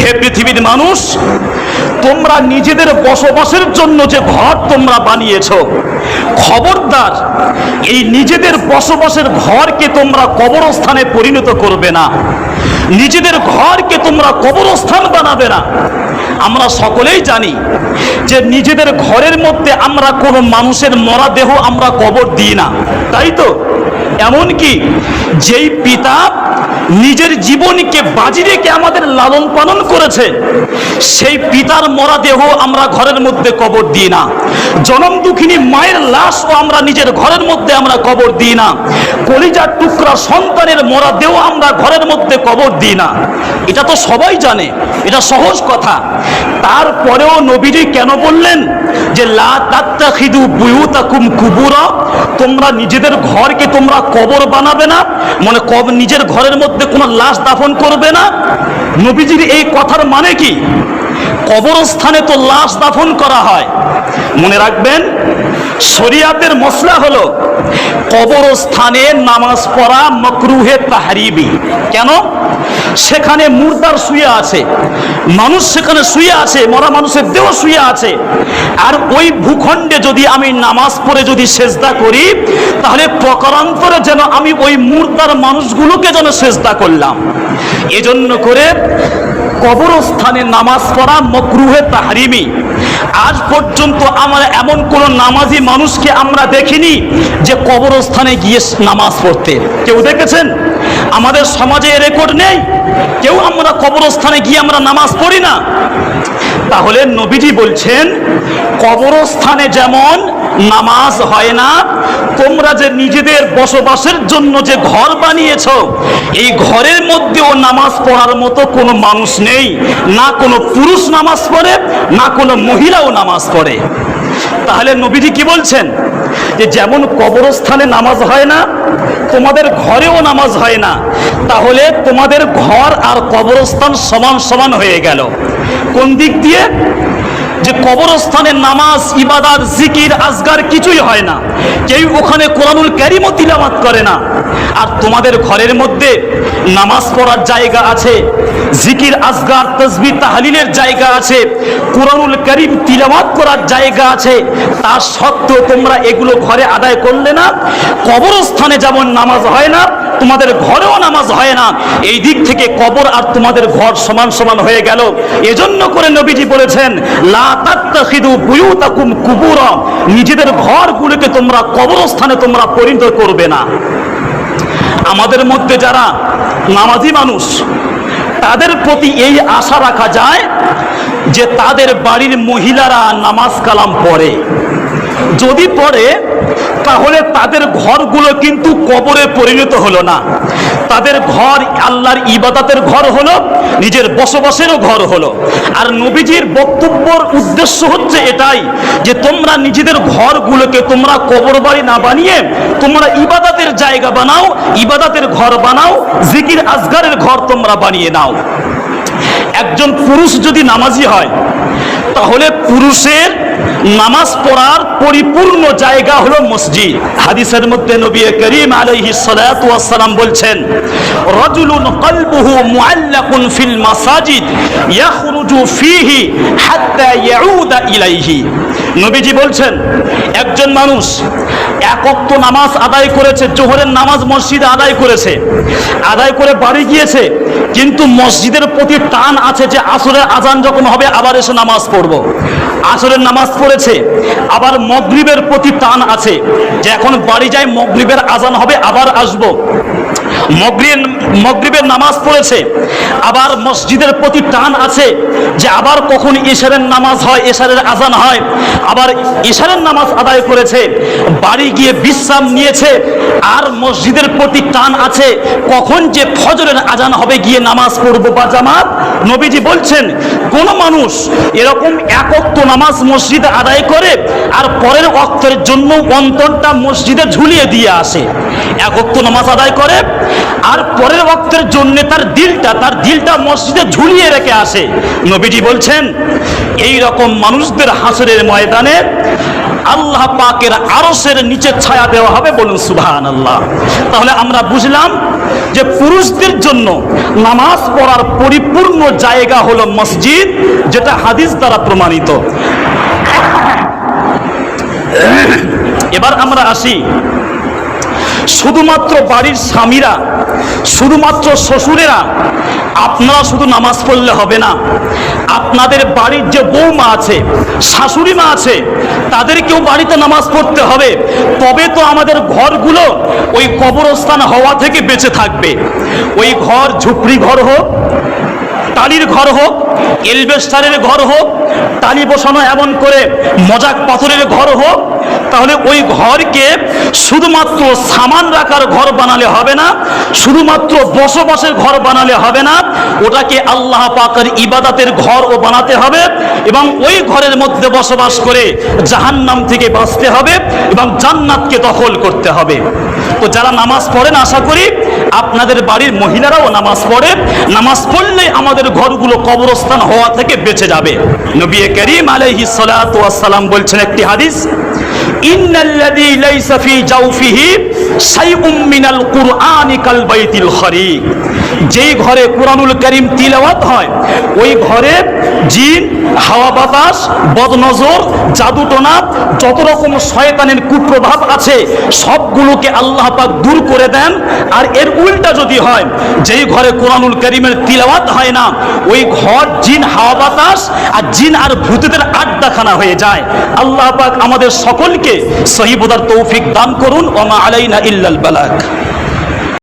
হে পৃথিবীর মানুষ, তোমরা নিজেদের বসবাসের জন্য যে ঘর তোমরা বানিয়েছো, খবরদার, এই নিজেদের বসবাসের ঘরকে তোমরা কবরস্থানে পরিণত করবে না। নিজেদের ঘরকে তোমরা কবরস্থান বানাবে না। আমরা সকলেই জানি যে নিজেদের ঘরের মধ্যে আমরা কোনো মানুষের মরা দেহ আমরা কবর দিই না। তাই তো? এমনকি যেই পিতা নিজের জীবনকে বাজি রেখে আমাদের লালন পালন করেছে, সেই পিতার মরা দেহ আমরা ঘরের মধ্যে কবর দিই না। জনম দুঃখিনী মায়ের লাশও আমরা নিজের ঘরের মধ্যে আমরা কবর দিই না। কলিজার টুকরা সন্তানের মরা দেহ আমরা ঘরের মধ্যে কবর দিই না। এটা তো সবাই জানে, এটা সহজ কথা। তারপরেও নবীজি কেন বললেন যে, লা তোমরা নিজেদের ঘরকে তোমরা কবর বানাবে না মানে কব, নিজের ঘরের মধ্যে কোনো লাশ দাফন করবে না। নবীজির এই কথার মানে কি? কবরস্থানে তো লাশ দাফন করা হয়। মনে রাখবেন, শরিয়াতের মশলা হলো কবরস্থানে নামাজ পড়া মকরুহে তাহারিবি। কেন? সেখানে মুর্দার শুয়ে আছে। মানুষ সেখানে শুয়ে আছে মরা মানুষের দেহ শুয়ে আছে। আর ওই ভূখণ্ডে যদি আমি নামাজ পড়ে যদি সেজদা করি, তাহলে প্রকারান্তরে যেন আমি ওই মুর্দার মানুষগুলোকে যেন সেজদা করলাম। এজন্য করে কবরস্থানে নামাজ পড়া মকরুহে তাহারিমি। আজ পর্যন্ত আমরা এমন কোন নামাজি মানুষকে আমরা দেখিনি যে কবরস্থানে গিয়ে নামাজ পড়তে। কেউ দেখেছেন? আমাদের সমাজে রেকর্ড নেই। কেউ আমরা কবরস্থানে গিয়ে আমরা নামাজ পড়ি না। তাহলে নবীজি বলছেন, কবরস্থানে যেমন নামাজ হয় না। তোমরা যে নিজেদের বসবাসের জন্য যে ঘর বানিয়েছ, এই ঘরের মধ্যেও নামাজ পড়ার মতো কোনো মানুষ নেই। না কোনো পুরুষ নামাজ পড়ে, না কোনো মহিলাও নামাজ পড়ে। তাহলে নবীজি কি বলছেন? যে যেমন কবরস্থানে নামাজ হয় না, তোমাদের ঘরেও নামাজ হয় না, তাহলে তোমাদের ঘর আর কবরস্থান সমান সমান হয়ে গেল। কোন দিক দিয়ে? যে কবরস্থানে নামাজ, ইবাদাত, জিকির, আজগার কিছুই হয় না। কেউ ওখানে কোরআনুল ক্যারিমও তিলামাত করে না। আর তোমাদের ঘরের মধ্যে নামাজ পড়ার জায়গা আছে, জিকির, আজগার তসবি তাহলিলের জায়গা আছে, কোরআনুল করিম তিলামাত করার জায়গা আছে। তার সত্ত্বেও তোমরা এগুলো ঘরে আদায় করলে না, কবরস্থানে যেমন নামাজ হয় না তোমাদের ঘরেও নামাজ হয় না। এই দিক থেকে কবর আর তোমাদের ঘর সমান সমান হয়ে গেল। এজন্য করে নবীজি বলেছেন, লা তাত্তাখিদু বুয়ুতাকুম কুবুরা। নিজেদের ঘরগুলোকে তোমরা কবরস্থানে তোমরা পরিণত করবে না। আমাদের মধ্যে যারা নামাজি মানুষ, তাদের প্রতি এই আশা রাখা যায় যে তাদের বাড়ির মহিলারা নামাজ কালাম পড়ে। যদি পড়ে, তাহলে তাদের ঘরগুলো কিন্তু কবরে পরিণত হলো না। তাদের ঘর আল্লাহর ইবাদতের ঘর হলো, নিজের বসবাসেরও ঘর হলো। আর নবীজির বক্তব্যর উদ্দেশ্য হচ্ছে এটাই, যে তোমরা নিজেদের ঘরগুলোকে তোমরা কবর বাড়ি না বানিয়ে, তোমরা ইবাদাতের জায়গা বানাও, ইবাদাতের ঘর বানাও জিকির আজগারের ঘর তোমরা বানিয়ে নাও। একজন পুরুষ যদি নামাজি হয় তাহলে পুরুষের নামাজ পড়ার পরিপূর্ণ জায়গা হলো মসজিদ। হাদিসের মধ্যে নবী করিম আলাইহি ওয়াসসালাম বলছেন, রাজুলুন কলবুহু মুআল্লাকুন ফিল মাসাজিদ, ইয়াখরুজু ফীহি হাত্তা ইয়াউদা ইলাইহি। নবীজি বলছেন, একজন মানুষ এক ওয়াক্ত নামাজ আদায় করেছে, জোহরের নামাজ মসজিদে আদায় করেছে, আদায় করে বাড়ি গিয়েছে, কিন্তু মসজিদের প্রতি টান আছে যে আসরের আজান যখন হবে, আবার এসে নামাজ পড়ব। আসরের নামাজ পড়েছে, আবার মগরিবের প্রতি টান আছে যে এখন বাড়ি যায় মগরিবের আজান হবে, আবার আসব। মগরিব, মগরিবের নামাজ পড়েছে। আবার মসজিদের প্রতি টান আছে যে আবার কখন ইশারের নামাজ হয় ইশারের আজান হয়। আবার ইশারের নামাজ আদায় করেছে, বাড়ি গিয়ে বিশ্রাম নিয়েছে, আর মসজিদের প্রতি টান আছে, কখন যে ফজরের আজান হবে গিয়ে নামাজ পড়ব বা জামাত? নবীজি বলছেন, কোন মানুষ এরকম একত্ব নামাজ মসজিদে আদায় করে, আর পরের অক্তের জন্য অন্তরটা মসজিদে ঝুলিয়ে দিয়ে আসে। একত্ব নামাজ আদায় করে আর পরের ওয়াক্তের জন্য তার দিলটা তার দিলটা মসজিদে ঝুলিয়ে রেখে আসে। নবীজি বলছেন, এই রকম মানুষদের হাসরের ময়দানে আল্লাহ পাকের আরসের নিচে ছায়া দেওয়া হবে বলুন সুবহান আল্লাহ তাহলে আমরা বুঝলাম যে পুরুষদের জন্য নামাজ পড়ার পরিপূর্ণ জায়গা হলো মসজিদ, যেটা হাদিস দ্বারা প্রমাণিত। এবার আমরা আসি শুধুমাত্র বাড়ির স্বামীরা, শুধুমাত্র শ্বশুরেরা, আপনারা শুধু নামাজ পড়লে হবে না। আপনাদের বাড়ির যে বৌমা আছে শাশুড়ি মা আছে, তাদেরকেও বাড়িতে নামাজ পড়তে হবে। তবে তো আমাদের ঘরগুলো ওই কবরস্থান হওয়া থেকে বেঁচে থাকবে। ওই ঘর ঝুপড়ি ঘর হোক, টালির ঘর হোক, এলবেস্টারের ঘর হোক টালি বসানো এমন করে মজাক পাথরের ঘর হোক, তাহলে ওই ঘরকে শুধুমাত্র সামান রাখার ঘর বানালে হবে না, শুধুমাত্র বসবাসের ঘর বানালে হবে না, ওটাকে আল্লাহ পাকের ইবাদাতের ঘরও বানাতে হবে এবং ওই ঘরের মধ্যে বসবাস করে জাহান্নাম থেকে বাঁচতে হবে এবং জান্নাতকে দখল করতে হবে। তো যারা নামাজ পড়েন, আশা করি আপনাদের বাড়ির মহিলারাও নামাজ পড়ে। নামাজ পড়লে আমাদের ঘরগুলো কবরস্থান হওয়া থেকে বেঁচে যাবে। নবী করিম আলহিস বলছেন একটি হাদিস ইন্নাল্লাযী লাইসা ফি জাওফিহি শাইউম মিনাল কুরআনি কাল বাইতিল খরিক যেই ঘরে কুরআনুল কারীম তিলাওয়াত হয়, ওই ঘরে জিন, হাওয়া বাতাস, বদনজর, জাদুটোনা, যত রকম শয়তানের কুপ্রভাব আছে, সবগুলোকে আল্লাহ পাক দূর করে দেন। আর এর উল্টা যদি হয়, যেই ঘরে কোরআনুল করিমের তিলাওয়াত হয় না, ওই ঘর জিন, হাওয়া বাতাস আর জিন আর ভূতেদের আড্ডাখানা হয়ে যায়। আল্লাহ পাক আমাদের সকলকে সহিবুদার তৌফিক দান করুন ওমা আলাইনা ইল্লাল বালাক।